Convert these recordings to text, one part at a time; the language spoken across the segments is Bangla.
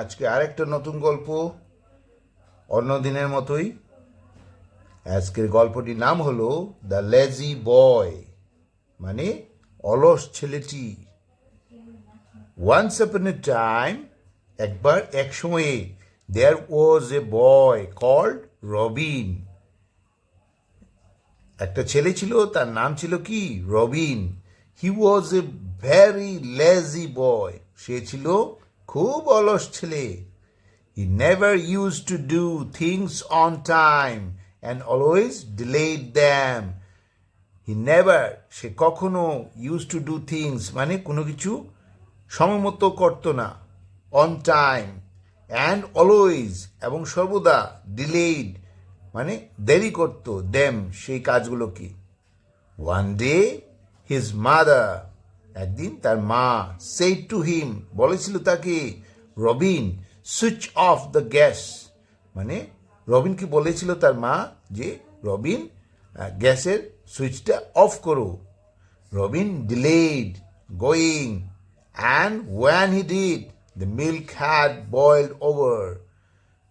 আজকে আরেকটা নতুন গল্প, অন্য দিনের মতোই। আজকের গল্পটির নাম হলো দ্য লেজি বয় মানে অলস ছেলেটি। ওয়ান্স আপন এ টাইম একবার এক সময়ে দেয়ার ওয়াজ এ বয় কল্ড রবিন একটা ছেলে ছিল, তার নাম ছিল কি? Robin he was a very lazy boy সে ছিল খুব অলস ছেলে। He never use to do things on time and always delayed them he never সে কখনো ইউজ টু ডু থিংস মানে কোনো কিছু সময়মতো করতো না। অন টাইম অ্যান্ড অলওয়েজ এবং সর্বদা ডিলেড মানে দেরি করতো দেম সেই কাজগুলোকে। ওয়ান ডে হিজ মাদার একদিন তার মা সেই টু হিম বলেছিল তাকে, Robin switch off the gas মানে রবিনকে বলেছিল তার মা যে, রবিন গ্যাসের সুইচটা অফ করো। Robin delayed going and when he did the milk had boiled over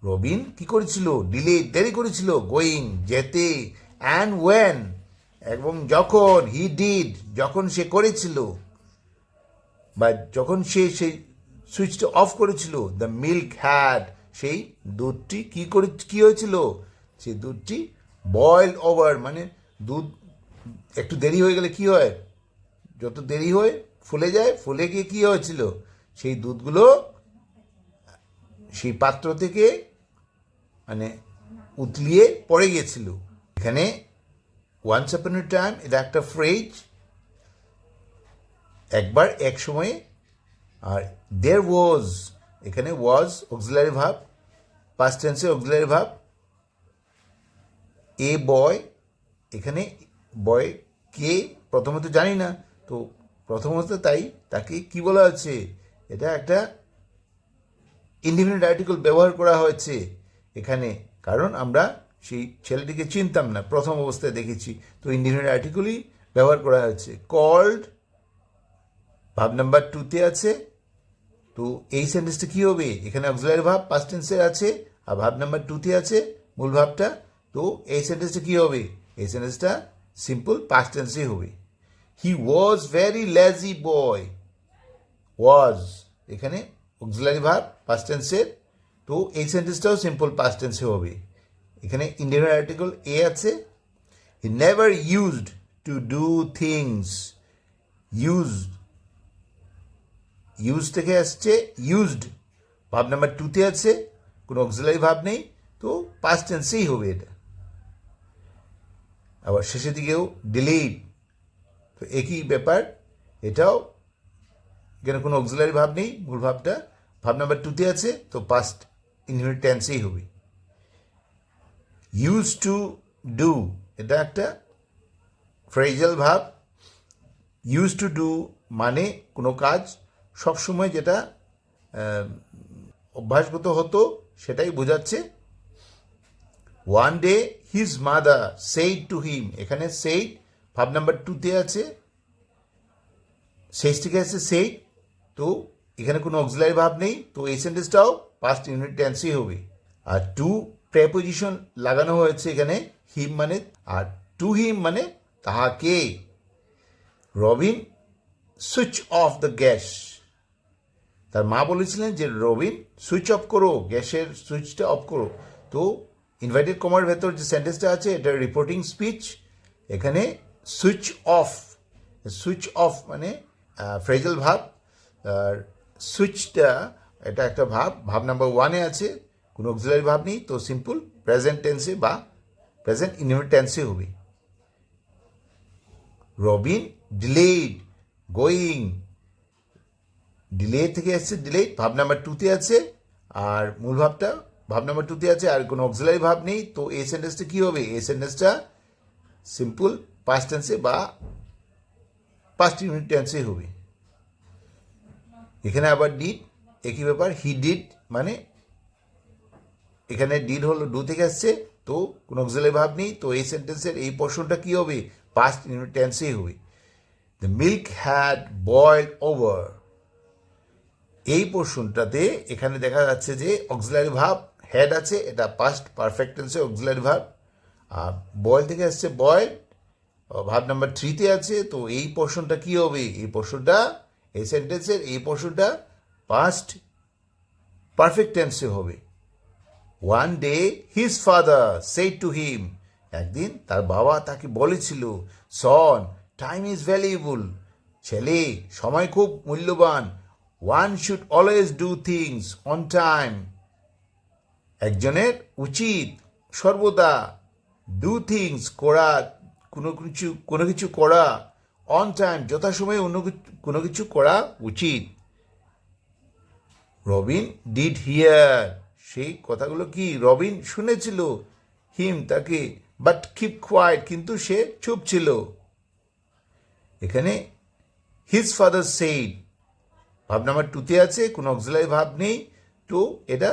Robin কি করেছিল? ডিলে দেরি করেছিল গোয়িং যেতে অ্যান্ড ওয়েন এবং যখন হি ডিড যখন সে করেছিল বা যখন সে সেই সুইচটা অফ করেছিল দ্য মিল্ক হ্যাড সেই দুধটি কি করে, কি হয়েছিল? সেই দুধটি বয়েল ওভার মানে দুধ একটু দেরি হয়ে গেলে কি হয়? যত দেরি হয়, ফুলে যায়, ফুলে গিয়ে কি হয়েছিল? সেই দুধগুলো সেই পাত্র থেকে মানে উতলিয়ে পড়ে গিয়েছিল। এখানে ওয়ান্স আপন টাইম এটা একটা ফ্রেজ একবার এক সময়ে, আর দের ওয়াজ এখানে ওয়াজ অক্সিলারি ভাব পাস্ট টেন্সের অক্সিলারি ভাব এ বয় এখানে বয় কে প্রথমত জানি না, তো প্রথমত তাই তাকে কি বলা হচ্ছে? এটা একটা ইন্ডিপেন্ডেন্ট আর্টিকেল ব্যবহার করা হয়েছে এখানে, কারণ আমরা সেই ছেলেটিকে চিনতাম না, প্রথম অবস্থায় দেখেছি, তো ইন্ডিপেন্ডেন্ট আর্টিকেলই ব্যবহার করা হয়েছে কল্ড ভাব নাম্বার টুতে আছে, তো এই সেন্টেন্সটা কী হবে? এখানে অক্সিলারি ভাব পাস্ট টেন্সের আছে, আর ভাব নাম্বার টুতে আছে মূল ভাবটা, তো এই সেন্টেন্সটা কী হবে? এই সেন্টেন্সটা সিম্পল পাস্ট টেন্সেই হবে। হি ওয়াজ ভেরি লেজি বয় ওয়াজ এখানে অক্সিলারি ভাব পাস্ট টেন্সের তো এই সেন্টেন্সটাও সিম্পল পাস্ট টেন্সে হবে। এখানে ইন্ডিয়ান আর্টিকেল এ আছে। He never used to do things used use থেকে আসছে ইউজড ভাব নাম্বার টুতে আছে, কোনো অক্সিলারি ভাব নেই, তো পাস্ট টেন্সেই হবে এটা। আবার শেষের দিকেও ডিলিট তো একই ব্যাপার, এটাও এখানে কোনো অক্সিলারি ভাব নেই, মূল ভাবটা, ভাব নাম্বার টুতে আছে, তো পাস্ট ইনহিবিট টেন্সেই হবে। ইউজ টু ডু এটা একটা ফ্রেজাল ভাব ইউজ টু ডু মানে কোনো কাজ সবসময় যেটা অভ্যাসগত হতো সেটাই বোঝাচ্ছে। One day his mother said to him এখানে সেইড ভাব নাম্বার টুতে আছে। শেষ থেকে আছে সেই তো এখানে কোনো অক্সিলারি ভাব নেই। তো এই সেন্টেন্সটাও পাস্ট ইউনিট টেন্সই হবে। আর টু প্রেপোজিশন লাগানো হয়েছে এখানে হিম মানে আর টু হিম মানে তাহাকে। Robin switch off the gas তার মা বলেছিলেন যে, রবিন সুইচ অফ করো, গ্যাসের সুইচটা অফ করো। তো ইনভাইটেড কমার ভেতর যে সেন্টেন্সটা আছে, এটা রিপোর্টিং স্পিচ এখানে সুইচ অফ সুইচ অফ মানে ফ্রেজাল ভাব, আর সুইচটা এটা একটা ভাব ভাব নাম্বার ওয়ানে আছে, কোনো অক্সিলারি ভাব নেই, তো সিম্পল প্রেজেন্ট টেন্সে বা প্রেজেন্ট ইনভিট টেন্সে হবে। রবিন ডিলেড গোয়িং ডিলে থেকে এসছে ডিলেট ভাব নাম্বার টুতে আছে, আর মূল ভাবটা, ভাব নাম্বার টুতে আছে, আর কোনো অক্সিলারি ভাব নেই, তো এই সেন্টেন্সটা কী হবে? এই সেন্টেন্সটা সিম্পল পাস্ট টেন্সে বা পাস্ট ইউনিট টেন্সে হবে। এখানে আবার ডিড একই ব্যাপার হি ডিড মানে এখানে ডিড হলো ডু থেকে আসছে, তো কোনো অক্সিলারি ভাব নেই, তো এই সেন্টেন্সের এই পোর্শনটা কী হবে? পাস্ট ইউনিট টেন্সেই হবে। The milk had boiled over এই পোর্শনটাতে এখানে দেখা যাচ্ছে যে অক্সিলারি ভাব হেড আছে, এটা পাস্ট পারফেক্ট টেন্সে অক্সিলারি ভাব আর বয়েল থেকে আসছে বয়েল ভাব নাম্বার থ্রিতে আছে, তো এই পোর্শনটা কি হবে? এই পোর্শনটা এই সেন্টেন্সের এই পোর্শনটা পাস্ট পারফেক্ট টেন্সে হবে। One day his father said to him একদিন তার বাবা তাকে বলেছিল সন টাইম ইজ ভ্যালুয়েবল ছেলে, সময় খুব মূল্যবান one should always do things on time একজনের উচিত সর্বদা ডু থিংস করা, কোনো কিছু কোনো কিছু করা অন টাইম যথাসময়ে অন্য কোনো কিছু করা উচিত। রবিন ডিড হিয়ার সেই কথাগুলো কি রবিন শুনেছিল? হিম তাকে বাট কিপ কোয়াইট কিন্তু সে চুপ ছিল। এখানে হিজ ফাদার সেইড ভাব নাম্বার টুতে আছে, কোনো অক্সিলারি ভাব নেই, তো এটা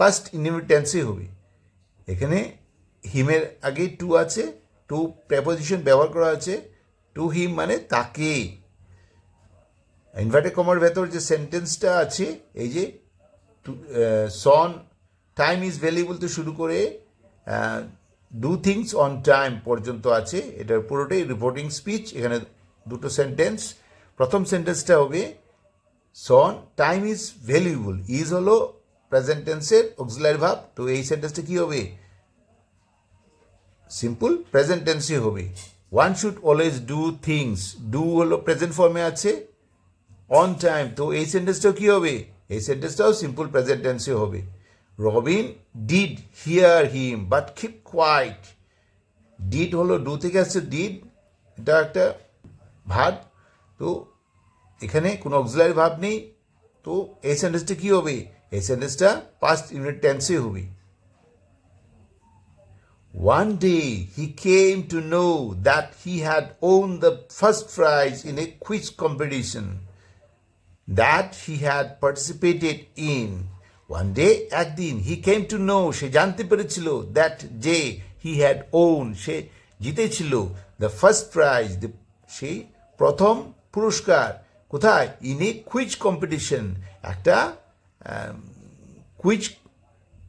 পাস্ট ইনভিটেন্সই হবে। এখানে হিমের আগে টু আছে, টু প্রেপোজিশন ব্যবহার করা আছে, টু হিম মানে তাকে। ইনভার্টেড কমার ভেতর যে সেন্টেন্সটা আছে, এই যে সন টাইম ইজ ভ্যালুয়েবল তো শুরু করে ডু থিংস অন টাইম পর্যন্ত আছে, এটার পুরোটাই রিপোর্টিং স্পিচ এখানে দুটো সেন্টেন্স প্রথম সেন্টেন্সটা হবে son time is valuable is হলো প্রেজেন্ট টেন্সের অক্সিলারি ভাব তো এই সেন্টেন্সটা কী হবে? সিম্পল প্রেজেন্ট টেন্সই হবে। One should always do things do হলো প্রেজেন্ট ফর্মে আছে অন টাইম তো এই সেন্টেন্সটাও কী হবে? এই সেন্টেন্সটাও সিম্পল প্রেজেন্ট টেন্সে হবে। Robin did hear him but keep quiet did হলো ডু থেকে আসছে ডিড এটা একটা ভাব তো এখানে কোনো অক্সিলারি ভাব নেই তো এই সেন্টেন্সটা কি হবে এই সেন্টেন্সটা পাস্ট ইউনিট টেন্সে হবে One day he came to know that he had won the first prize in a quiz competition that he had participated in. One day একদিন he came to know সে জানতে পেরেছিল that যে he had own সে জিতেছিল the first prize সেই প্রথম পুরস্কার। কোথায়? ইন এ কুইজ কম্পিটিশন একটা কুইজ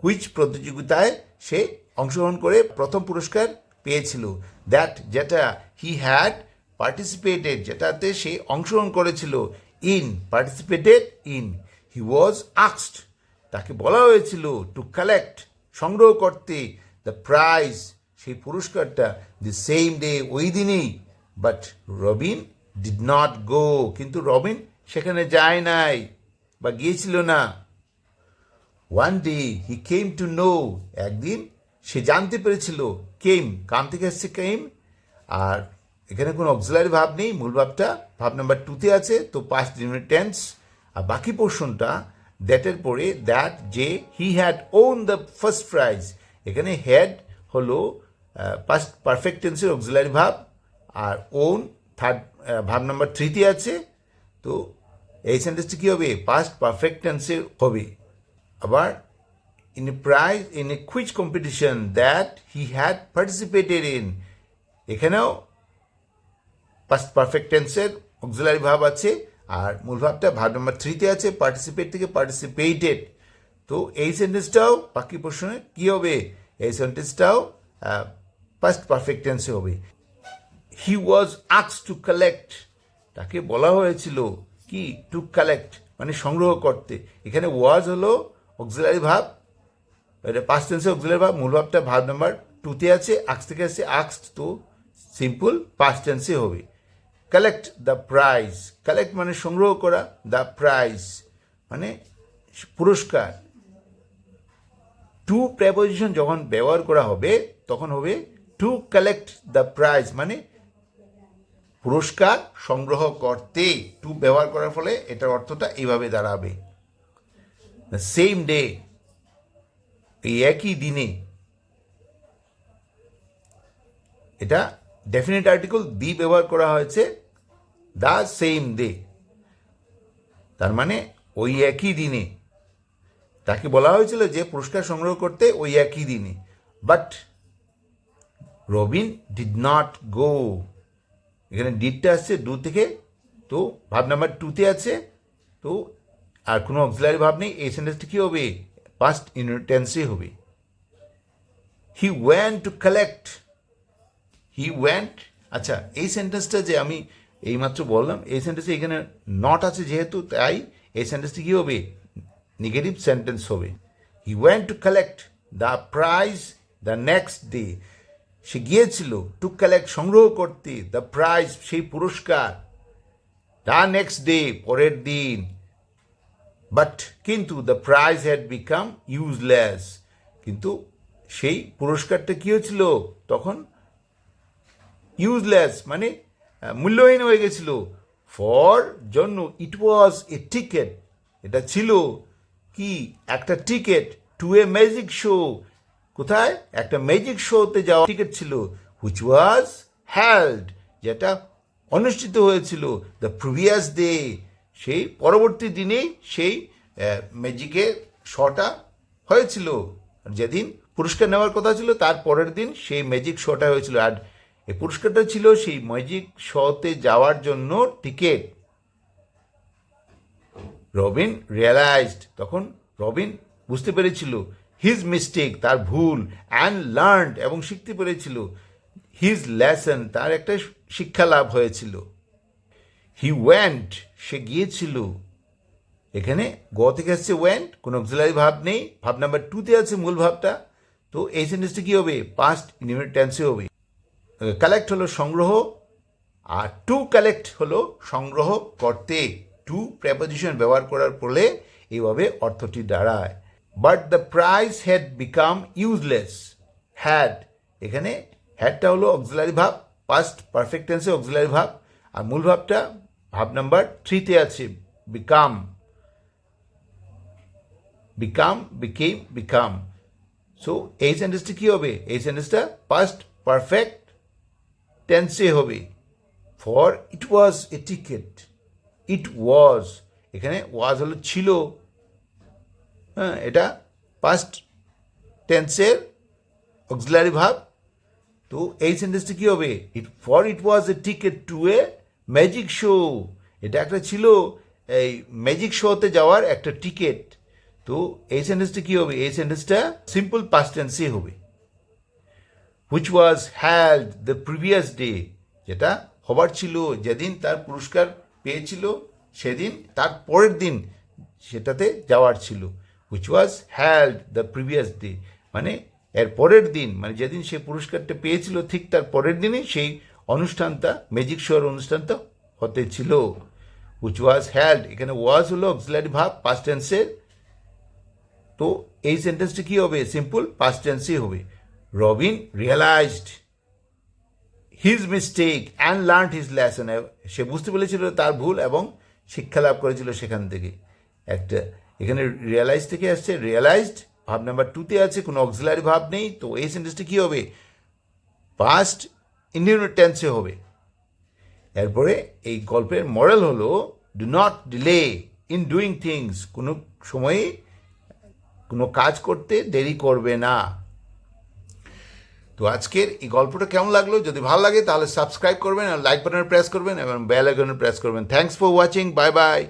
কুইজ প্রতিযোগিতায় সে অংশগ্রহণ করে প্রথম পুরস্কার পেয়েছিল। দ্যাট যেটা হি হ্যাড পার্টিসিপেটেড যেটাতে সে অংশগ্রহণ করেছিল in participated in he was আক্সড তাকে বলা হয়েছিল টু কালেক্ট সংগ্রহ করতে। দ্য প্রাইজ সেই পুরস্কারটা দি সেম ডে ওই দিনেই। But Robin did not go কিন্তু রবিন সেখানে যায় নাই বা গিয়েছিল না। One day he came to know একদিন সে জানতে পেরেছিল কেম কাম থেকে এসছে কেম আর এখানে কোনো অক্সিলারি ভাব নেই, মূল ভাবটা ভাব নাম্বার টুতে আছে, তো পাস্ট টেন্স আর বাকি পোর্শনটা দ্যাটের পরে দ্যাট যে he had won the first prize এখানে হেড হলো পাস্ট পারফেক্ট টেন্সের অক্সিলারি ভাব। আর ওন থার্ড ভাব নাম্বার থ্রিতে আছে। তো এই সেন্টেন্সটি কী হবে? পাস্ট পারফেক্ট টেন্সের হবে। আবার in a prize, in a quiz competition that he had participated in, এখানেও পাস্ট পারফেক্ট টেন্সের অক্সিলারি ভাব আছে। আর মূল ভাবটা ভাব নম্বর থ্রিতে আছে পার্টিসিপেট থেকে পার্টিসিপেটেড তো এই সেন্টেন্সটাও বাকি প্রশ্নে কী হবে? এই সেন্টেন্সটাও পাস্ট পারফেক্ট টেন্সে হবে। হি ওয়াজ আক্স টু কালেক্ট তাকে বলা হয়েছিল কি? টু কালেক্ট মানে সংগ্রহ করতে। এখানে ওয়াজ হলো অক্সিলারি ভাব। এটা পাস্ট টেন্সে অক্সিলারি ভাব, মূল ভাবটা ভাব নাম্বার টুতে আছে আক্স থেকে আছে আক্স তো সিম্পল পাস্ট টেন্সে হবে। কালেক্ট দ্য প্রাইজ কালেক্ট মানে সংগ্রহ করা দ্য প্রাইজ মানে পুরস্কার। টু প্রেপোজিশন যখন ব্যবহার করা হবে, তখন হবে টু কালেক্ট দ্য প্রাইজ মানে পুরস্কার সংগ্রহ করতে টু ব্যবহার করার ফলে এটার অর্থটা এইভাবে দাঁড়াবে। সেম ডে এই একই দিনে, এটা ডেফিনেট আর্টিকেল দি ব্যবহার করা হয়েছে দ্য সেম ডে তার মানে ওই একই দিনে, তাকে বলা হয়েছিল যে পুরস্কার সংগ্রহ করতে ওই একই দিনে। But Robin did not go এখানে ডিডটা আসছে ডু থেকে, তো ভাব নাম্বার টুতে আছে, তো আর কোনো অক্সিলারি ভাব নেই, এই সেন্টেন্সটি কী হবে? পাস্ট ইনটেন্সে হবে। He went to collect he went আচ্ছা এই সেন্টেন্সটা যে আমি এইমাত্র বললাম, এই সেন্টেন্সে এখানে নট আছে যেহেতু, তাই এই সেন্টেন্সটি কী হবে? নেগেটিভ সেন্টেন্স হবে। He went to collect the prize the next day সে গিয়েছিল টু কালেক্ট সংগ্রহ করতে দ্য প্রাইজ সেই পুরস্কার। দা নেক্সট ডে পরের দিন বাট কিন্তু the prize had become useless কিন্তু সেই পুরস্কারটা কী হয়েছিল? তখন ইউজলেস মানে মূল্যহীন হয়ে গেছিল। ফর জন্য ইট ওয়াজ এ টিকেট এটা ছিল কি? একটা ticket to a magic show কোথায়? একটা ম্যাজিক শোতে যাওয়া টিকিট ছিল হুইচ ওয়াজ হ্যাল্ড যেটা অনুষ্ঠিত হয়েছিল দ্য প্রিভিয়াস ডে সেই পরবর্তী দিনেই সেই ম্যাজিকের শটা হয়েছিল। যেদিন পুরস্কার নেওয়ার কথা ছিল, তার পরের দিন সেই ম্যাজিক শোটা হয়েছিল। আর এই পুরস্কারটা ছিল সেই ম্যাজিক শোতে যাওয়ার জন্য টিকিট রবিন রিয়েলাইজড তখন রবিন বুঝতে পেরেছিল হিজ মিস্টেক তার ভুল অ্যান্ড লার্নড এবং শিখতে পেরেছিল। হিজ লেসন তার একটা শিক্ষা লাভ হয়েছিল। হি ওয়েন্ট সে গিয়েছিল। এখানে গ থেকে আসছে ওয়েন্ট কোনো অক্সিলারি ভাব নেই। ভাব নাম্বার টুতে আছে মূল ভাবটা। তো এই সেন্টেন্সটা কী হবে? পাস্ট ইনিমিট টেন্সে হবে। কালেক্ট হলো সংগ্রহ, আর টু কালেক্ট হলো সংগ্রহ করতে। টু প্রেপোজিশন ব্যবহার করার ফলে এইভাবে অর্থটি দাঁড়ায়। But the price had become useless had এখানে হ্যাডটা হলো অক্সিলারি ভাব পাস্ট পারফেক্ট টেন্সে অক্সিলারি ভাব, আর মূল ভাবটা ভাব নাম্বার থ্রিতে আছে become become became become so এই সেন্টেন্সটা কী হবে? এই সেন্টেন্সটা পাস্ট পারফেক্ট টেন্সে হবে। For it was a ticket ইট ওয়াজ এখানে ওয়াজ হলো ছিল। হ্যাঁ এটা পাস্ট টেন্সের অক্সিলারি ভাব তো এই সেন্টেন্সটা কী হবে? It for it was a ticket to a magic show এটা একটা ছিল এই ম্যাজিক শোতে যাওয়ার একটা টিকিট তো এই সেন্টেন্সটা কী হবে? এই সেন্টেন্সটা সিম্পল পাস্ট টেন্সে হবে। Which was held the previous day যেটা হবার ছিল, যেদিন তার পুরস্কার পেয়েছিল, সেদিন তার পরের দিন সেটাতে যাওয়ার ছিল। Which was held the previous day মানে এর পরের দিন মানে যেদিন সে পুরস্কারটা পেয়েছিল, ঠিক তার পরের দিনই সেই অনুষ্ঠানটা ম্যাজিক শোর অনুষ্ঠানটা হতে ছিল হুইচ ওয়াজ হ্যাল্ড এখানে ওয়াজ হলো অক্সিলারি ভাব পাস্ট টেন্সের তো এই সেন্টেন্সটা কী হবে? সিম্পল পাস্ট টেন্সই হবে। Robin realised his mistake and learn his lesson সে বুঝতে পেরেছিল তার ভুল এবং শিক্ষা লাভ করেছিল সেখান থেকে। একটা এখানে রিয়েলাইজ থেকে আসছে রিয়েলাইজড ভাব নাম্বার টুতে আছে, কোনো অক্সিলারি ভাব নেই, তো এই সেন্টেন্সটা কী হবে? পাস্ট ইন্ডিয়ান টেন্সে হবে। এরপরে এই গল্পের মডেল হলো do not delay in doing things কোনো সময়ে কোনো কাজ করতে দেরি করবে না। তো আজকের এই গল্পটা কেমন লাগল? যদি ভালো লাগে তাহলে সাবস্ক্রাইব করবেন আর লাইক বাটনে প্রেস করবেন এবং বেল আইকনে প্রেস করবেন। Thanks for watching bye bye